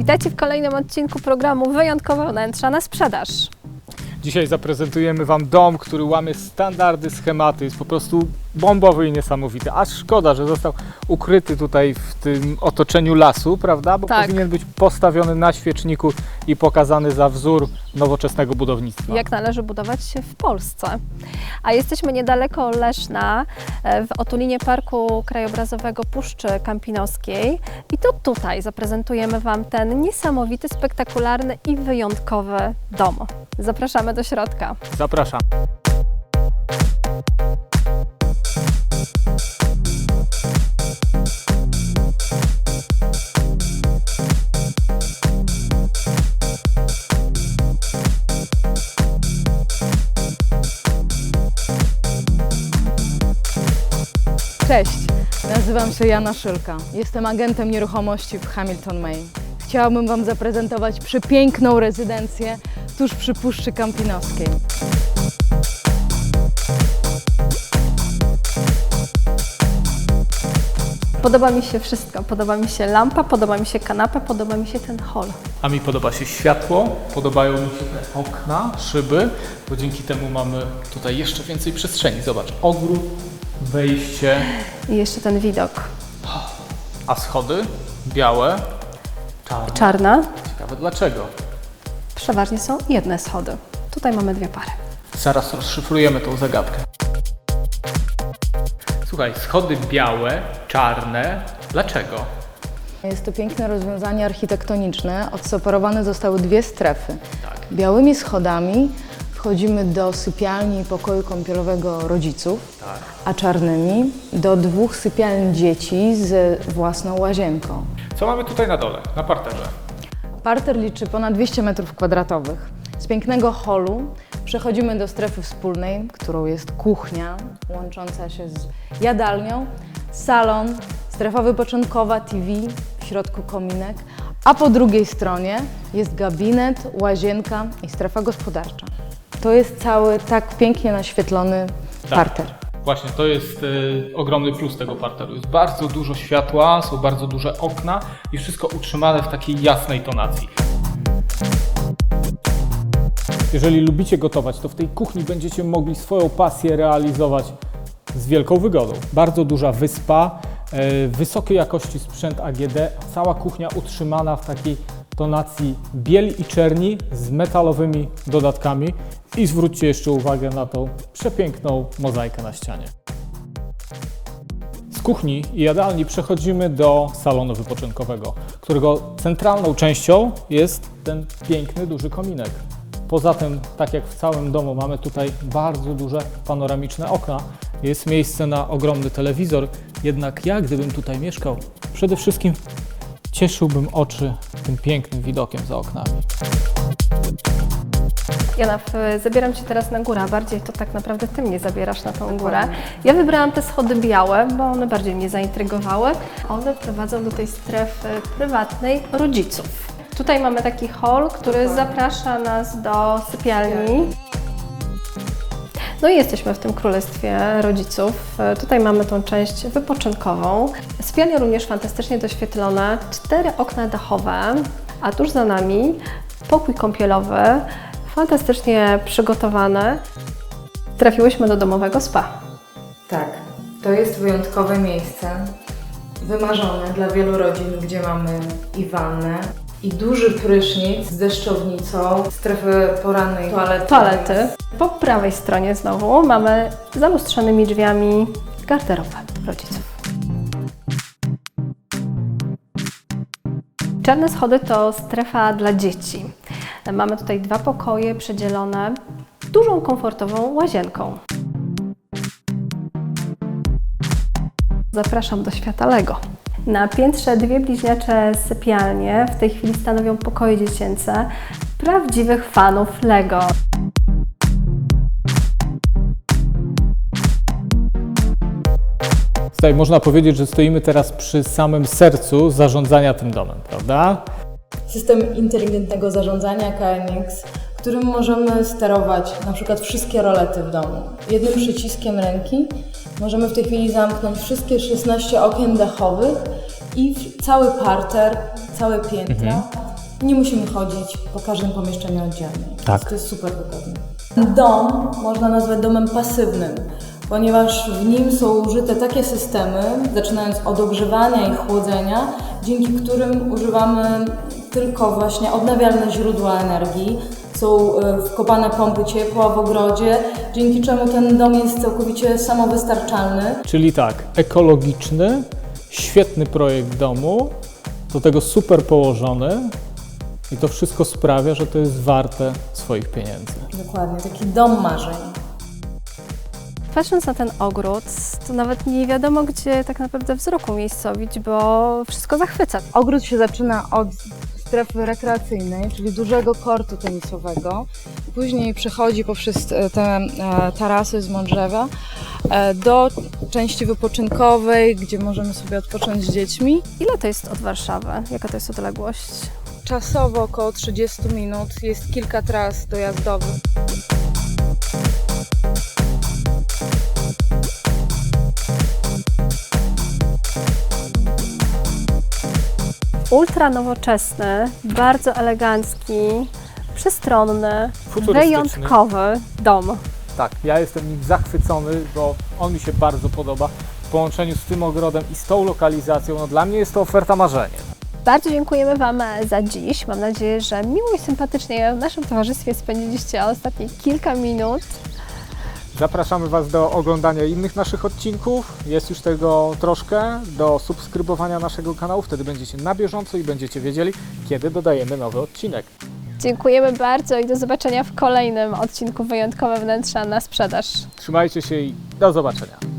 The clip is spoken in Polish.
Witajcie w kolejnym odcinku programu Wyjątkowe wnętrza na sprzedaż. Dzisiaj zaprezentujemy Wam dom, który łamie standardy, schematy. Jest po prostu bombowy i niesamowity. Aż szkoda, że został ukryty tutaj w tym otoczeniu lasu, prawda? Bo Tak. powinien być postawiony na świeczniku i pokazany za wzór nowoczesnego budownictwa. Jak należy budować się w Polsce. A jesteśmy niedaleko Leszna, e, w otulinie Parku Krajobrazowego Puszczy Kampinoskiej. I to tutaj zaprezentujemy Wam ten niesamowity, spektakularny i wyjątkowy dom. Zapraszamy do środka. Zapraszam. Cześć, nazywam się Jana Szylka. Jestem agentem nieruchomości w Hamilton May. Chciałabym Wam zaprezentować przepiękną rezydencję tuż przy Puszczy Kampinoskiej. Podoba mi się wszystko. Podoba mi się lampa, podoba mi się kanapa, podoba mi się ten hol. A mi podoba się światło, podobają mi się te okna, szyby, bo dzięki temu mamy tutaj jeszcze więcej przestrzeni. Zobacz, ogród, wejście, I jeszcze ten widok. a schody białe, czarne. Czarna. Ciekawe dlaczego. Przeważnie są jedne schody. Tutaj mamy dwie pary. Zaraz rozszyfrujemy tą zagadkę. Słuchaj, schody białe, czarne. Dlaczego? Jest to piękne rozwiązanie architektoniczne. Odseparowane zostały dwie strefy. Tak. Białymi schodami wchodzimy do sypialni i pokoju kąpielowego rodziców, Tak. a czarnymi do dwóch sypialni dzieci z własną łazienką. Co mamy tutaj na dole, na parterze? Parter liczy ponad 200 m2. Z pięknego holu przechodzimy do strefy wspólnej, którą jest kuchnia łącząca się z jadalnią, salon, strefa wypoczynkowa, TV, w środku kominek, a po drugiej stronie jest gabinet, łazienka i strefa gospodarcza. To jest cały tak pięknie naświetlony Tak. parter. Właśnie, to jest y, ogromny plus tego parteru. Jest bardzo dużo światła, są bardzo duże okna i wszystko utrzymane w takiej jasnej tonacji. Jeżeli lubicie gotować, to w tej kuchni będziecie mogli swoją pasję realizować z wielką wygodą. Bardzo duża wyspa, e, wysokiej jakości sprzęt AGD, cała kuchnia utrzymana w takiej tonacji bieli i czerni z metalowymi dodatkami. I zwróćcie jeszcze uwagę na tą przepiękną mozaikę na ścianie. Z kuchni i jadalni przechodzimy do salonu wypoczynkowego, którego centralną częścią jest ten piękny, duży kominek. Poza tym, tak jak w całym domu, mamy tutaj bardzo duże panoramiczne okna. Jest miejsce na ogromny telewizor, jednak ja, gdybym tutaj mieszkał, przede wszystkim cieszyłbym oczy tym pięknym widokiem za oknami. Jana, w- zabieram Cię teraz na górę, a bardziej to tak naprawdę Ty mnie zabierasz na tą górę. Ja wybrałam te schody białe, bo one bardziej mnie zaintrygowały. One prowadzą do tej strefy prywatnej rodziców. Tutaj mamy taki hall, który zaprasza nas do sypialni. No i jesteśmy w tym królestwie rodziców. Tutaj mamy tą część wypoczynkową. Sypialnie również fantastycznie doświetlone, cztery okna dachowe, a tuż za nami pokój kąpielowy, fantastycznie przygotowany. Trafiłyśmy do domowego spa. Tak, to jest wyjątkowe miejsce, wymarzone dla wielu rodzin, gdzie mamy i wannę, i duży prysznic z deszczownicą, strefę porannej toalety. Toalety. Po prawej stronie znowu mamy za drzwiami garderobę rodziców. Czarne schody to strefa dla dzieci. Mamy tutaj dwa pokoje przedzielone dużą, komfortową łazienką. Zapraszam do świata Lego. Na piętrze dwie bliźniacze sypialnie w tej chwili stanowią pokoje dziecięce prawdziwych fanów Lego. Tutaj można powiedzieć, że stoimy teraz przy samym sercu zarządzania tym domem, prawda? System inteligentnego zarządzania KNX, którym możemy sterować na przykład wszystkie rolety w domu. Jednym przyciskiem ręki możemy w tej chwili zamknąć wszystkie 16 okien dachowych i cały parter, całe piętra Nie musimy chodzić po każdym pomieszczeniu oddzielnie. Tak. To jest super wygodne. Dom można nazwać domem pasywnym, ponieważ w nim są użyte takie systemy, zaczynając od ogrzewania i chłodzenia, dzięki którym używamy tylko właśnie odnawialne źródła energii. Są e, wkopane pompy ciepła w ogrodzie, dzięki czemu ten dom jest całkowicie samowystarczalny. Czyli tak, ekologiczny, świetny projekt domu, do tego super położony i to wszystko sprawia, że to jest warte swoich pieniędzy. Dokładnie, taki dom marzeń. Patrząc na ten ogród, to nawet nie wiadomo, gdzie tak naprawdę wzrok umiejscowić, bo wszystko zachwyca. Ogród się zaczyna od strefy rekreacyjnej, czyli dużego kortu tenisowego. Później przechodzi poprzez e, te e, tarasy z Mądrzewa e, do części wypoczynkowej, gdzie możemy sobie odpocząć z dziećmi. Ile to jest od Warszawy? Jaka to jest odległość? Czasowo około 30 minut, jest kilka tras dojazdowych. Ultra nowoczesny, bardzo elegancki, przestronny, wyjątkowy dom. Tak, ja jestem nim zachwycony, bo on mi się bardzo podoba. W połączeniu z tym ogrodem i z tą lokalizacją, no dla mnie jest to oferta marzenie. Bardzo dziękujemy Wam za dziś. Mam nadzieję, że miło i sympatycznie w naszym towarzystwie spędziliście ostatnie kilka minut. Zapraszamy Was do oglądania innych naszych odcinków. Jest już tego troszkę, do subskrybowania naszego kanału. Wtedy będziecie na bieżąco i będziecie wiedzieli, kiedy dodajemy nowy odcinek. Dziękujemy bardzo i do zobaczenia w kolejnym odcinku Wyjątkowe Wnętrza na sprzedaż. Trzymajcie się i do zobaczenia.